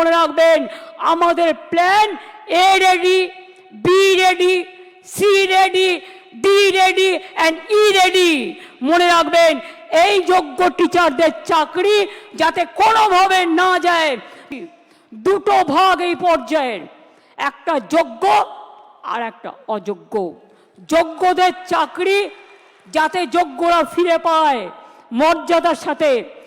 মনে রাখবেন, আমাদের plan A ready B ready C ready D ready and E ready মনে রাখবেন, এই যোগ্য টিচারদের চাকরি যাতে কোনোভাবে না যায়। দুটো ভাগ এই পর্যায়ের, একটা যোগ্য আর একটা অযোগ্য। যোগ্যদের চাকরি যাতে যোগ্যরা ফিরে পায়, মর্যাদার সাথে।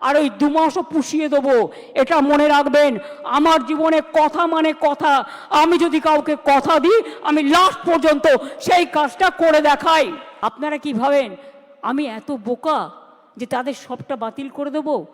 আর ওই দু মাসও পুষিয়ে দেবো, এটা মনে রাখবেন। আমার জীবনে কথা মানে কথা। আমি যদি কাউকে কথা দিই, আমি লাস্ট পর্যন্ত সেই কাজটা করে দেখাই। আপনারা কি ভাবেন? আমি এত বোকা যে তাদের সবটা বাতিল করে দেবো?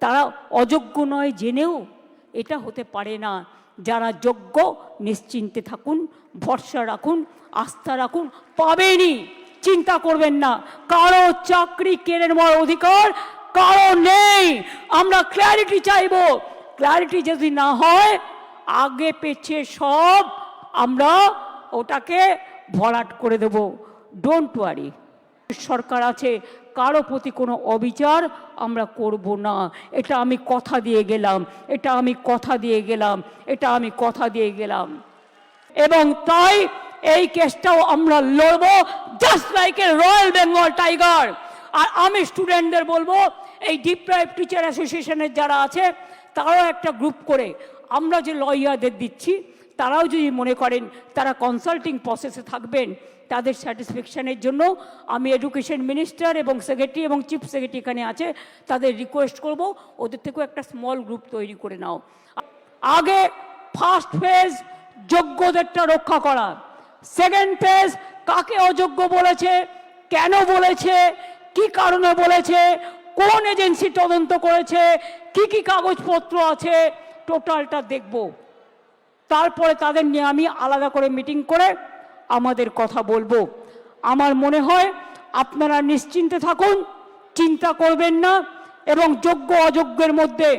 তারা অযোগ্য নয় জেনেও এটা হতে পারে না। যারা যোগ্য, নিশ্চিন্তে থাকুন, ভরসা রাখুন, আস্থা রাখুন, পাবেনই। চিন্তা করবেন না। কারও চাকরি কেড়ে নেওয়ার অধিকার কারও নেই। আমরা ক্ল্যারিটি চাইব। ক্ল্যারিটি যদি না হয়, আগে পেছে সব আমরা ওটাকে ভরাট করে দেব। ডোন্ট ওয়ারি সরকার আছে, কারও প্রতি কোনো অবিচার আমরা করব না। এটা আমি কথা দিয়ে গেলাম, এটা আমি কথা দিয়ে গেলাম, এটা আমি কথা দিয়ে গেলাম। এবং তাই এই কেসটাও আমরা লড়বো just like a royal Bengal tiger আর আমি স্টুডেন্টদের বলব এই ডিপ্রাইভ টিচার অ্যাসোসিয়েশনের যারা আছে, তারাও একটা গ্রুপ করে আমরা যে লয়ারদের দিচ্ছি, তারাও যদি মনে করেন তারা কনসাল্টিং প্রসেসে থাকবেন, তাদের স্যাটিসফ্যাকশনের জন্য আমি এডুকেশন মিনিস্টার এবং সেক্রেটারি এবং চিফ সেক্রেটারি এখানে আছে, তাদের রিকোয়েস্ট করব, ওদের থেকেও একটা স্মল গ্রুপ তৈরি করে নাও। আগে ফার্স্ট ফেজ যোগ্যদেরটা রক্ষা করা সেকেন্ড ফেজ কাকে অযোগ্য বলেছে, কেন বলেছে, কি কারণে বলেছে কোন এজেন্সি তদন্ত করেছে? কি কি কাগজপত্র আছে? টোটালটা দেখব। তারপরে তাদের নিয়ে আমি আলাদা করে মিটিং করে আমাদের কথা বলব। আমার মনে হয় আপনারা নিশ্চিন্তে থাকুন, চিন্তা করবেন না এবং যোগ্য অযোগ্যের মধ্যে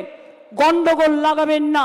গণ্ডগোল লাগাবেন না।